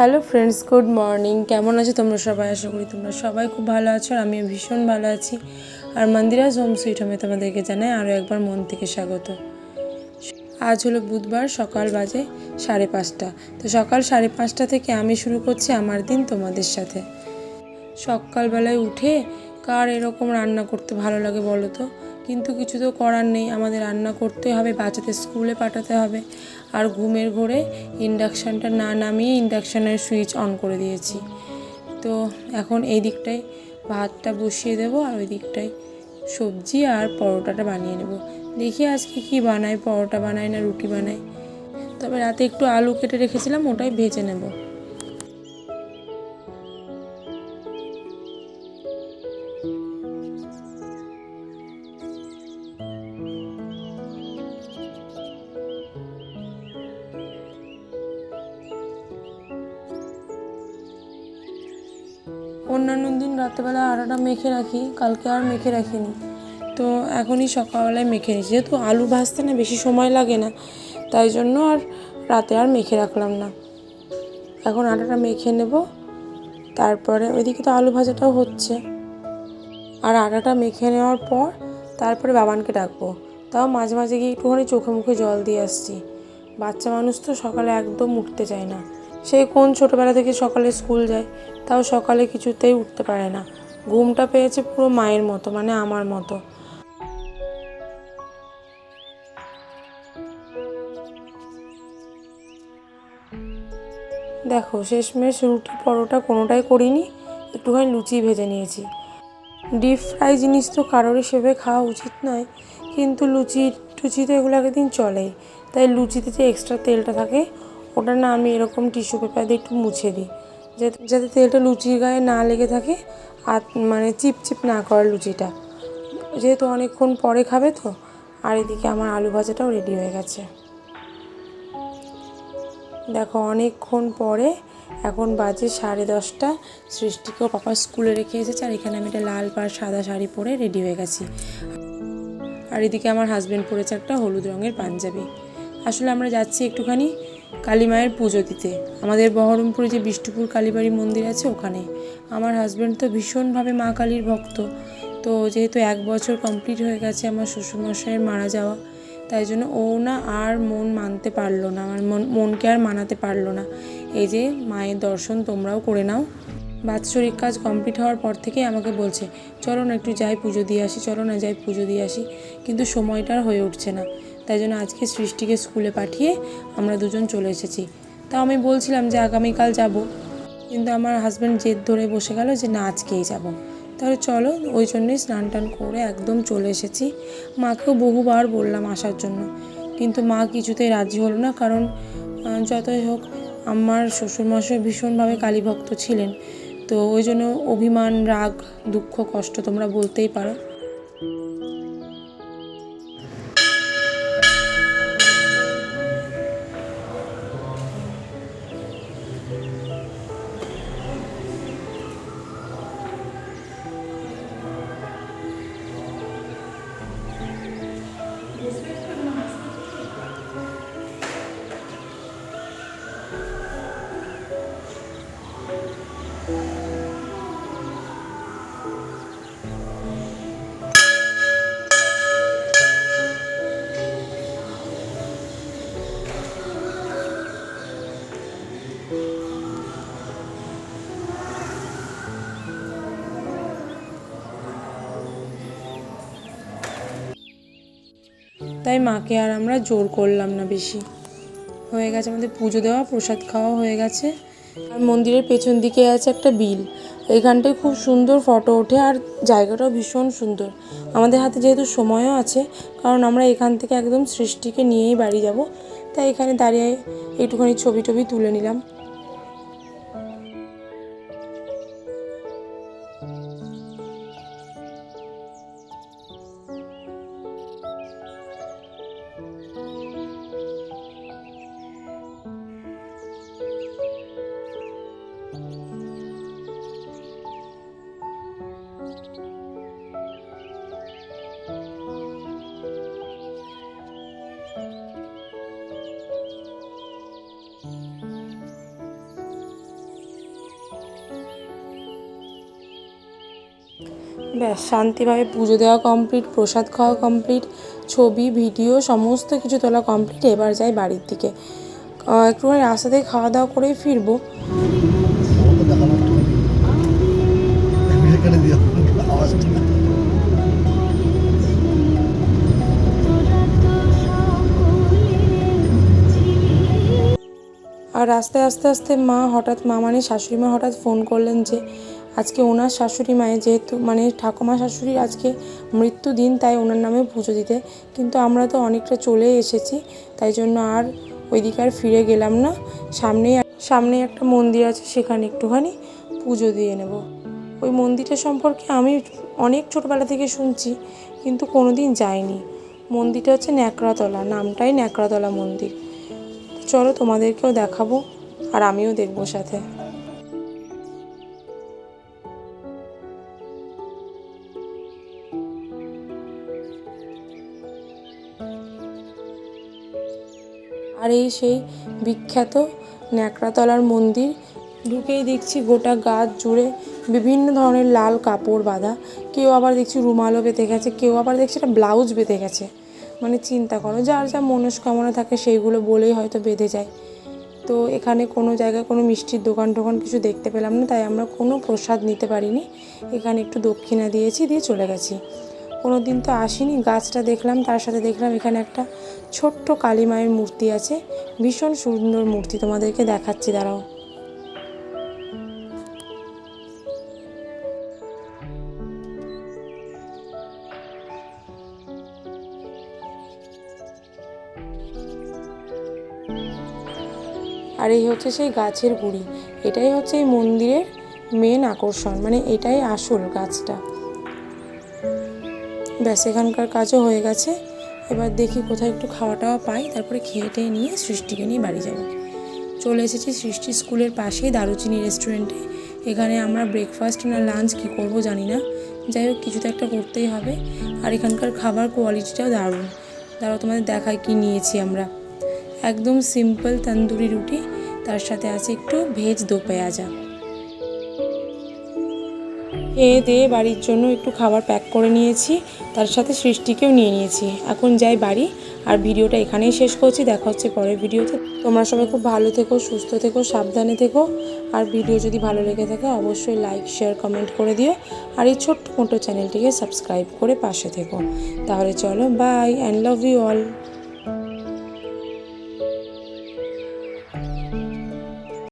Hello friends good morning কেমন আছো তোমরা সবাই? আশা করি তোমরা সবাই খুব ভালো আছো, আর আমিও ভীষণ ভালো আছি। আর মন্দিরাজ হোম সুইট হোমে তোমাদেরকে জানাই আরও একবার মন থেকে স্বাগত। আজ হলো বুধবার, সকাল বাজে সাড়ে পাঁচটা। তো সকাল সাড়ে পাঁচটা থেকে আমি শুরু করছি আমার দিন তোমাদের সাথে। সকালবেলায় উঠে কার এরকম রান্না করতে ভালো লাগে বলো তো? কিন্তু কিছু তো করার নেই। আমাদের রান্না করতে হবে, বাচ্চাদের স্কুলে পাঠাতে হবে। আর ঘুমের ঘোরে ইন্ডাকশানটা না নামিয়ে ইন্ডাকশানের সুইচ অন করে দিয়েছি। তো এখন এই দিকটায় ভাতটা বসিয়ে দেবো আর ওই দিকটায় সবজি আর পরোটাটা বানিয়ে নেব। দেখি আজকে কি বানাই পরোটা বানাই না রুটি বানাই তবে রাতে একটু আলু কেটে রেখেছিলাম, ওটাই ভেজে নেব। অন্যান্য দিন রাত্রেবেলা আটাটা মেখে রাখি, কালকে আর মেখে রাখিনি। তো এখনই সকালবেলায় মেখে নিয়েছি। যেহেতু আলু ভাজতে না বেশি সময় লাগে না, তাই জন্য আর রাতে আর মেখে রাখলাম না। এখন আটাটা মেখে নেব। তারপরে ওইদিকে তো আলু ভাজাটাও হচ্ছে। আর আটাটা মেখে নেওয়ার পর তারপরে বাবানকে ডাকবো। তাও মাঝে মাঝে গিয়ে একটুখানি চোখে মুখে জল দিয়ে আসছি। বাচ্চা মানুষ তো সকালে একদম উঠতে চায় না। সেই কোন ছোটোবেলা থেকে সকালে স্কুল যায়, তাও সকালে কিছুতেই উঠতে পারে না। ঘুমটা পেয়েছে পুরো মায়ের মতো মানে আমার মতো। দেখো, শেষমেশ রুটি পরোটা কোনোটাই করিনি, একটুখানি লুচি ভেজে নিয়েছি। ডিপ ফ্রাই জিনিস তো কারোরই সেভাবে খাওয়া উচিত নয়, কিন্তু লুচি টুচি তো এগুলো দিন চলেই। তাই লুচিতে যে এক্সট্রা তেলটা থাকে ওটা না আমি এরকম টিস্যু পেপার দিয়ে একটু মুছে দিই। যাতে যাতে তেলটা লুচির গায়ে না লেগে থাকে আর মানে চিপচিপ না করে লুচিটা। যেহেতু অনেকক্ষণ পরে খাবে তো, আর এদিকে আমার আলু ভাজাটাও রেডি হয়ে গেছে। দেখো অনেকক্ষণ পরে এখন বাজে সাড়ে দশটা, সৃষ্টিকেও পাপা স্কুলে রেখে এসেছে আর এখানে আমি একটা লাল পাড় সাদা শাড়ি পরে রেডি হয়ে গেছি। আর এদিকে আমার হাজব্যান্ড পরেছে একটা হলুদ রঙের পাঞ্জাবি। আসলে আমরা যাচ্ছি একটুখানি কালী মায়ের পুজো দিতে। আমাদের বহরমপুরে যে বিষ্ণুপুর কালীবাড়ি মন্দির আছে ওখানে। আমার হাজব্যান্ড তো ভীষণভাবে মা কালীর ভক্ত। তো যেহেতু এক বছর কমপ্লিট হয়ে গেছে আমার শ্বশুরমশাইয়ের মারা যাওয়া, তাই জন্য ও না আর মন মানতে পারল না। আমার মন, মনকে আর মানাতে পারল না। এই যে মায়ের দর্শন তোমরাও করে নাও। বাৎসরিক কাজ কমপ্লিট হওয়ার পর থেকেই আমাকে বলছে, চলো না একটু যাই পুজো দিয়ে আসি, চলো না যাই পুজো দিয়ে আসি। কিন্তু সময়টা হয়ে উঠছে না। তাই জন্য আজকে সৃষ্টিকে স্কুলে পাঠিয়ে আমরা দুজন চলে এসেছি। তাও আমি বলছিলাম যে আগামীকাল যাব। কিন্তু আমার হাজব্যান্ড জেদ ধরে বসে গেল যে না, আজকেই যাব। তাহলে চলো, ওই জন্যই স্নান টান করে একদম চলে এসেছি। মাকেও বহুবার বললাম আসার জন্য। কিন্তু মা কিছুতেই রাজি হলো না কারণ যতই হোক, আমার শ্বশুরমশাই ভীষণভাবে কালীভক্ত ছিলেন। তো ওই জন্য অভিমান, রাগ, দুঃখ, কষ্ট তোমরা বলতেই পারো। তাই মাকে আর আমরা জোর করলাম না বেশি। হয়ে গেছে আমাদের পুজো দেওয়া, প্রসাদ খাওয়া হয়ে গেছে। আর মন্দিরের পেছন দিকে আছে একটা বিল। এইখানটায় খুব সুন্দর ফটো ওঠে আর জায়গাটাও ভীষণ সুন্দর। আমাদের হাতে যেহেতু সময়ও আছে, কারণ আমরা এখান থেকে একদম সৃষ্টিকে নিয়েই বাড়ি যাব। তাই এখানে দাঁড়িয়ে একটুখানি ছবি টবি তুলে নিলাম। ব্যাস, শান্তিভাবে পুজো দেওয়া কমপ্লিট প্রসাদ খাওয়া কমপ্লিট ছবি ভিডিও সমস্ত কিছু তোলা কমপ্লিট এবার যাই বাড়ির দিকে। একটুখানি রাস্তা থেকে খাওয়া দাওয়া করেই ফিরবো। দিয়ে আর রাস্তায় আস্তে আস্তে মা হঠাৎ মা মানে শাশুড়ি মা হঠাৎ ফোন করলেন যে আজকে ওনার শাশুড়ি মায়ের যেহেতু মানে ঠাকুমা শাশুড়ির আজকে মৃত্যু দিন, তাই ওনার নামে পুজো দিতে। কিন্তু আমরা তো অনেকটা চলে এসেছি, তাই জন্য আর ওইদিকে আর ফিরে গেলাম না। সামনেই সামনেই একটা মন্দির আছে, সেখানে একটুখানি পুজো দিয়ে নেব। ওই মন্দিরটা সম্পর্কে আমি অনেক ছোটোবেলা থেকে শুনছি, কিন্তু কোনো দিন যাইনি। মন্দিরটা হচ্ছে ন্যাকড়াতলা, নামটাই ন্যাকড়াতলা মন্দির। চলো তোমাদেরকেও দেখাবো, আর আমিও দেখব সাথে। আর এই সেই বিখ্যাত ন্যাকড়াতলার মন্দির। ঢুকেই দেখছি গোটা গাছ জুড়ে বিভিন্ন ধরনের লাল কাপড় বাঁধা। কেউ আবার দেখছি রুমালও বেঁধে গেছে, কেউ আবার দেখছি একটা ব্লাউজ বেঁধে গেছে। মানে চিন্তা করো, যার যা মনস্কামনা থাকে সেইগুলো বলেই হয়তো বেঁধে যায়। তো এখানে কোনো জায়গায় কোনো মিষ্টির দোকান টোকান কিছু দেখতে পেলাম না, তাই আমরা কোনো প্রসাদ নিতে পারিনি। এখানে একটু দক্ষিণা দিয়েছি, দিয়ে চলে গেছি। কোনো দিন তো আসিনি। গাছটা দেখলাম, তার সাথে দেখলাম এখানে একটা ছোট্ট কালী মায়ের মূর্তি আছে। ভীষণ সুন্দর মূর্তি, তোমাদেরকে দেখাচ্ছি, দাঁড়াও। আর এই হচ্ছে সেই গাছের গুড়ি। এটাই হচ্ছে এই মন্দিরের মেন আকর্ষণ মানে এটাই আসল গাছটা। ব্যাস, এখানকার কাজও হয়ে গেছে। এবার দেখি কোথায় একটু খাওয়া টাওয়া পাই, তারপরে খেয়ে টেয়ে নিয়ে সৃষ্টিকে নিয়ে বাড়ি যাব। চলে এসেছি সৃষ্টি স্কুলের পাশেই দারুচিনি রেস্টুরেন্টে। এখানে আমরা ব্রেকফাস্ট না লাঞ্চ কী করব জানি না। যাই হোক, কিছু তো একটা করতেই হবে। আর এখানকার খাবার কোয়ালিটিটাও দারুণ। দাঁড়াও, তোমাদের দেখায় কি নিয়েছি আমরা। একদম সিম্পল তন্দুরি রুটি, তার সাথে আছে একটু ভেজ দো পেঁয়াজা। খেয়ে দিয়ে বাড়ির জন্য একটু খাবার প্যাক করে নিয়েছি। তার সাথে সৃষ্টিকেও নিয়ে নিয়েছি। এখন যাই বাড়ি আর ভিডিওটা এখানেই শেষ করছি। দেখা হচ্ছে পরের ভিডিওতে। তোমরা সবাই খুব ভালো থেকো, সুস্থ থেকো, সাবধানে থেকো। আর ভিডিও যদি ভালো লেগে থাকে, অবশ্যই লাইক শেয়ার কমেন্ট করে দিও। আর এই ছোট্ট মোটো চ্যানেলটিকে সাবস্ক্রাইব করে পাশে থেকো। তাহলে চলো bye and love you all